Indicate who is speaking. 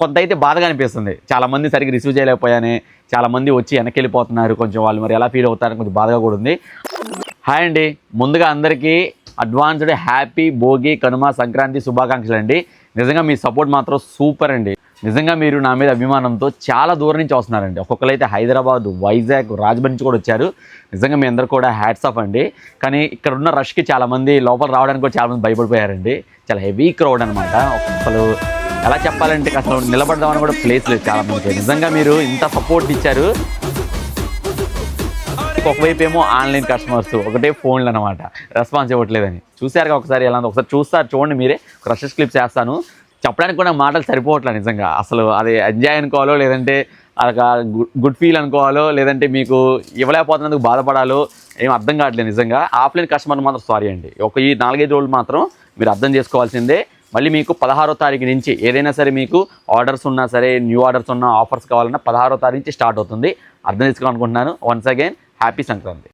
Speaker 1: కొంత అయితే బాధగా అనిపిస్తుంది. చాలా మంది సరిగ్గా రిసీవ్ చేయలేకపోయానే చాలా మంది వచ్చి వెనక్కి వెళ్ళిపోతున్నారు కొంచెం వాళ్ళు మరి ఎలా ఫీల్ అవుతారని కొంచెం బాధగా కూడా ఉంది. హాయ్ అండి. ముందుగా అందరికీ అడ్వాన్స్డ్ హ్యాపీ భోగి కనుమ సంక్రాంతి శుభాకాంక్షలు అండి నిజంగా మీ సపోర్ట్ మాత్రం సూపర్ అండి. నిజంగా మీరు నా మీద అభిమానంతో చాలా దూరం నుంచి వస్తున్నారండి. ఒక్కొక్కరైతే హైదరాబాద్ వైజాగ్ రాజమండ్రి నుంచి కూడా వచ్చారు. నిజంగా మీ అందరు కూడా హ్యాట్స్ ఆఫ్ అండి. కానీ ఇక్కడ ఉన్న రష్కి చాలామంది లోపల రావడానికి కూడా చాలామంది భయపడిపోయారండి. చాలా హెవీ క్రౌడ్ అనమాట అసలు ఎలా చెప్పాలంటే అసలు నిలబడదామని కూడా ప్లేస్ లేదు చాలామందికి నిజంగా మీరు ఇంత సపోర్ట్ ఇచ్చారు. ఒకవైపు ఏమో ఆన్లైన్ కస్టమర్స్ ఒకటే ఫోన్లు అనమాట రెస్పాన్స్ ఇవ్వట్లేదని. చూసారుగా ఒకసారి ఎలా ఒకసారి చూస్తారు చూడండి మీరే. రషెస్ క్లిప్స్ చేస్తాను. చెప్పడానికి కూడా మాటలు సరిపోవట్లేదు నిజంగా. అసలు అది ఎంజాయ్ అనుకోవాలో లేదంటే అలా గుడ్ ఫీల్ అనుకోవాలో లేదంటే మీకు ఇవ్వలేకపోతున్నందుకు బాధపడాలో ఏం అర్థం కావట్లేదు నిజంగా. ఆఫ్లైన్ కస్టమర్ మాత్రం సారీ అండి. ఒక ఈ నాలుగైదు రోజులు మాత్రం మీరు అర్థం చేసుకోవాల్సిందే. మళ్ళీ మీకు పదహారో తారీఖు నుంచి ఏదైనా సరే మీకు ఆర్డర్స్ ఉన్నా సరే న్యూ ఆర్డర్స్ ఉన్నా ఆఫర్స్ కావాలన్నా పదహారో తారీఖు నుంచి స్టార్ట్ అవుతుంది. అర్థం చేసుకోవాలనుకుంటున్నాను. Once again happy Sankranti.